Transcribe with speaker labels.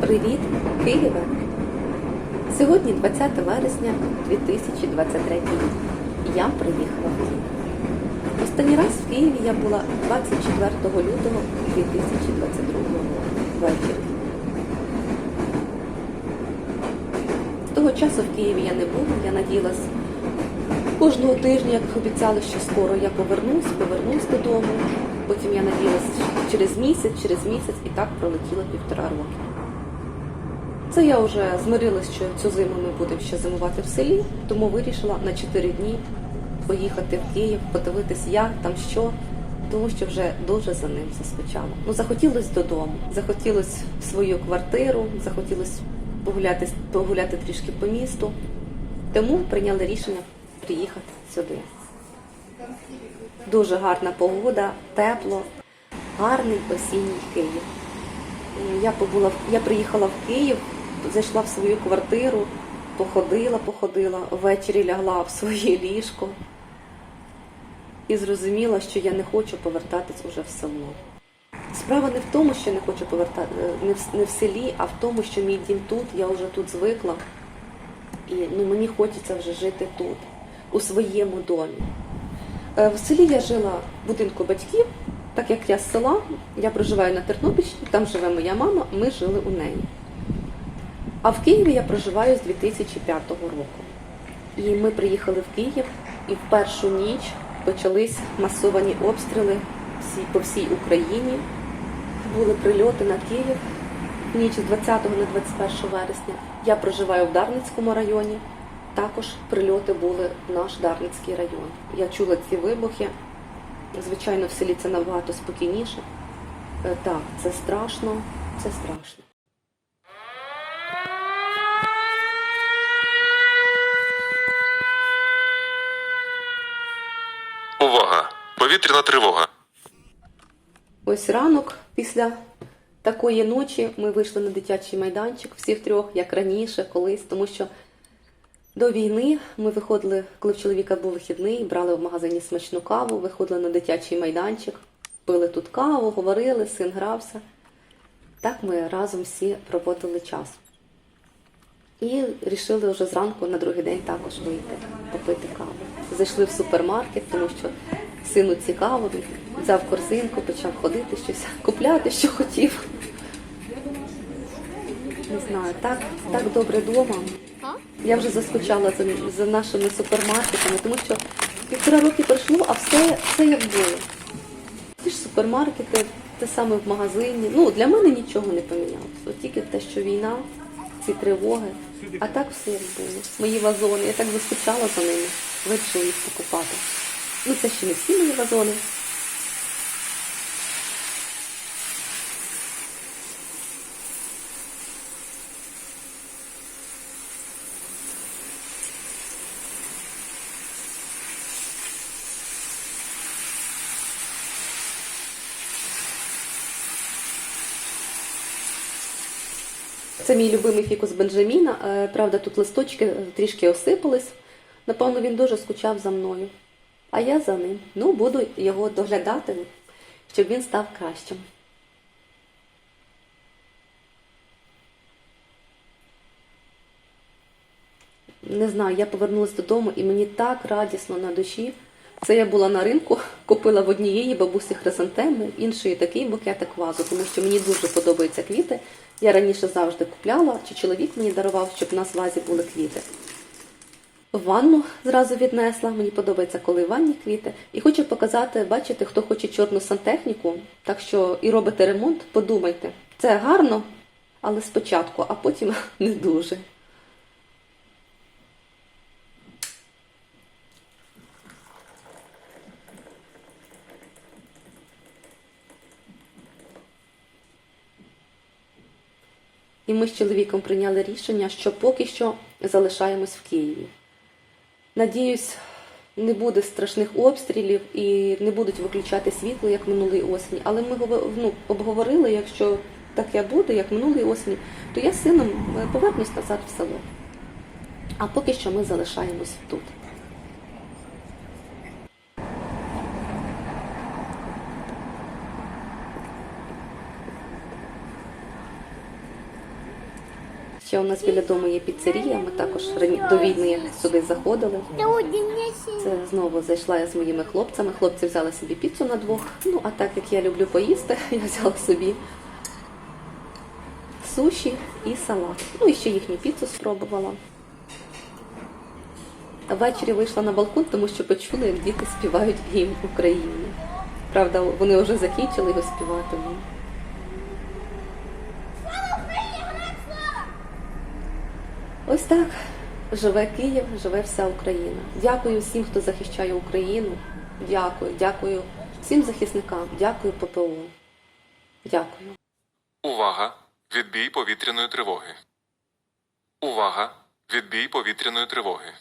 Speaker 1: Привіт, Києве! Сьогодні 20 вересня 2023 рік. Я приїхала в Київ. Останній раз в Києві я була 24 лютого 2022 року ввечері. З того часу в Києві я не була, я надіялась кожного тижня, як обіцяли, що скоро я повернусь, повернусь додому. Потім я надіялась через місяць, через місяць і так пролетіло півтора роки. Це я вже змирилась, що цю зиму ми будемо ще зимувати в селі, тому вирішила на 4 дні поїхати в Київ, подивитись, як там що, тому що вже дуже за ним заскучала. Ну, захотілося додому, захотілося в свою квартиру, захотілося погуляти, погуляти трішки по місту. Тому прийняли рішення приїхати сюди. Дуже гарна погода, тепло, гарний осінній Київ. Я побула, я приїхала в Київ, зайшла в свою квартиру, походила, походила, ввечері лягла в своє ліжко і зрозуміла, що я не хочу повертатись уже в село. Справа не в тому, що не хочу повертати не в, не в селі, а в тому, що мій дім тут, я вже тут звикла. І ну, мені хочеться вже жити тут, у своєму домі. Е, В селі я жила в будинку батьків, так як я з села, я проживаю на Тернопільщині, там живе моя мама, ми жили у неї. А в Києві я проживаю з 2005 року. І ми приїхали в Київ, і в першу ніч почались масовані обстріли всі, по всій Україні. Були прильоти на Київ ніч з 20 на 21 вересня. Я проживаю в Дарницькому районі. Також прильоти були в наш Дарницький район. Я чула ці вибухи. Звичайно, в селі це набагато спокійніше. Е, Так, це страшно, це страшно.
Speaker 2: Увага! Повітряна тривога.
Speaker 1: Ось ранок після такої ночі ми вийшли на дитячий майданчик, всі втрьох, як раніше, колись, тому що до війни ми виходили, коли в чоловіка був вихідний, брали в магазині смачну каву, виходили на дитячий майданчик, пили тут каву, говорили, син грався. Так ми разом всі проводили час. І вирішили вже зранку на другий день також вийти, попити каву. Зайшли в супермаркет, тому що сину цікаво, він взяв корзинку, почав ходити щось, купляти, що хотів. Не знаю, так, так добре вдома. Я вже заскучала за, за нашими супермаркетами, тому що півтора роки пройшло, а все, все як було. Ті ж супермаркети, те саме в магазині. Ну, для мене нічого не помінялося. От тільки те, що війна, ці тривоги. А так все як було. Мої вазони. Я так заскучала за ними. Вирішила їх покупати. Ну, це ще не всі мої вазони. Це мій любимий фікус Бенджаміна. Е, Правда, тут листочки е, трішки осипались. Напевно, він дуже скучав за мною. А я за ним. Ну, буду його доглядати, щоб він став кращим. Не знаю, я повернулася додому і мені так радісно на душі. Це я була на ринку, купила в однієї бабусі хризантеми, іншої такий букетик вазу, тому що мені дуже подобаються квіти. Я раніше завжди купляла, чи чоловік мені дарував, щоб в нас в вазі були квіти. Ванну зразу віднесла, мені подобається, коли в ванні квіти. І хочу показати, бачите, хто хоче чорну сантехніку, так що і робите ремонт, подумайте. Це гарно, але спочатку, а потім не дуже. І ми з чоловіком прийняли рішення, що поки що залишаємось в Києві. Надіюсь, не буде страшних обстрілів і не будуть виключати світло, як минулої осені. Але ми ну, обговорили, якщо таке буде, як минулої осені, то я з сином е, повернусь назад в село. А поки що ми залишаємось тут. Ще у нас біля дому є піцерія. Ми також до війни сюди заходили. Це знову зайшла я з моїми хлопцями. Хлопці взяли собі піцу на двох. Ну а так як я люблю поїсти, я взяла собі суші і салат. Ну і ще їхню піцу спробувала. Ввечері вийшла на балкон, тому що почула, як діти співають гімн України. Правда, вони вже закінчили його співати. Ось так живе Київ, живе вся Україна. Дякую всім, хто захищає Україну. Дякую, дякую всім захисникам, дякую ППО. Дякую.
Speaker 2: Увага! Відбій повітряної тривоги. Увага! Відбій повітряної тривоги.